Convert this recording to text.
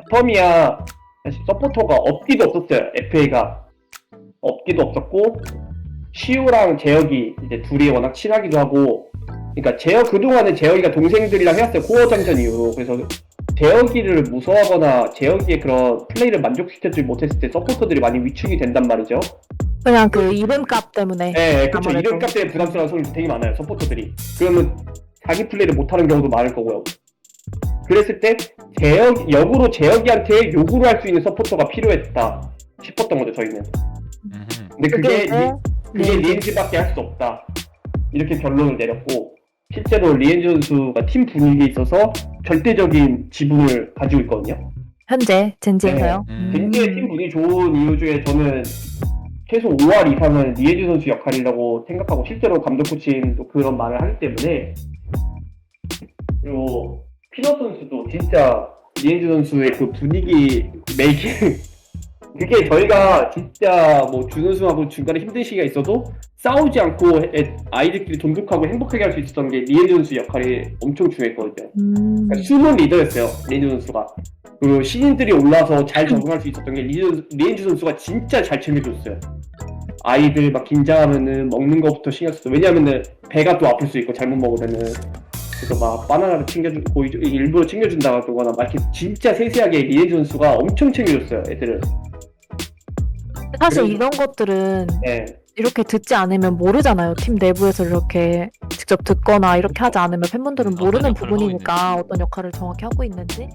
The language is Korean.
바텀이야 사실 서포터가 없기도 없었어요. FA가 없기도 없었고 시우랑 재혁이 이제 둘이 워낙 친하기도 하고 그러니까 재혁 그동안에 재혁이가 동생들이랑 해왔어요 코어 전전 이후로 그래서 재혁이를 무서워하거나 재혁이의 그런 플레이를 만족시켜주지 못했을 때 서포터들이 많이 위축이 된단 말이죠. 그냥 그 이름값 때문에. 네, 그렇죠. 아무래도. 이름값 때문에 부담스러운 소리 되게 많아요. 서포터들이. 그러면 자기 플레이를 못하는 경우도 많을 거고요. 그랬을 때 재혁 역으로 재혁이한테 요구를 할 수 있는 서포터가 필요했다 싶었던 거죠 저희는. 근데 그게 그게 리, 그게 네. 리엔즈밖에 할 수 없다. 이렇게 결론을 내렸고 실제로 리엔즈 선수가 팀 분위기에 있어서 절대적인 지분을 가지고 있거든요. 현재 젠지에서요. 네. 음. 젠지의 팀 분위기 좋은 이유 중에 저는 최소 5할 이상은 리엔즈 선수 역할이라고 생각하고 실제로 감독 코치도 그런 말을 하기 때문에 그리고 피너 선수도 진짜 리엔즈 선수의 그 분위기 메이킹. 그게 저희가 진짜 뭐 준우승하고 중간에 힘든 시기가 있어도 싸우지 않고 애- 아이들끼리 돈독하고 행복하게 할 수 있었던 게 리엔즈 선수 역할이 엄청 중요했거든요. 음. 그러니까 숨은 리더였어요 리엔즈 선수가. 그리고 신인들이 올라서 잘 적응할 수 있었던 게 리엔즈, 리엔즈 선수가 진짜 잘 챙겨줬어요. 아이들 막 긴장하면은 먹는 거부터 신경 썼어 왜냐면은 배가 또 아플 수 있고 잘못 먹으면은 그래서 막 바나나를 챙겨주 고 일부러 챙겨준다거나 막 이렇게 진짜 세세하게 리엔즈 선수가 엄청 챙겨줬어요 애들을 사실 그리고- 이런 것들은 네. 이렇게 듣지 않으면 모르잖아요. 팀 내부에서 이렇게 직접 듣거나 이렇게 하지 않으면 팬분들은 어떤 모르는 부분이니까. 어떤 역할을 정확히 하고 있는지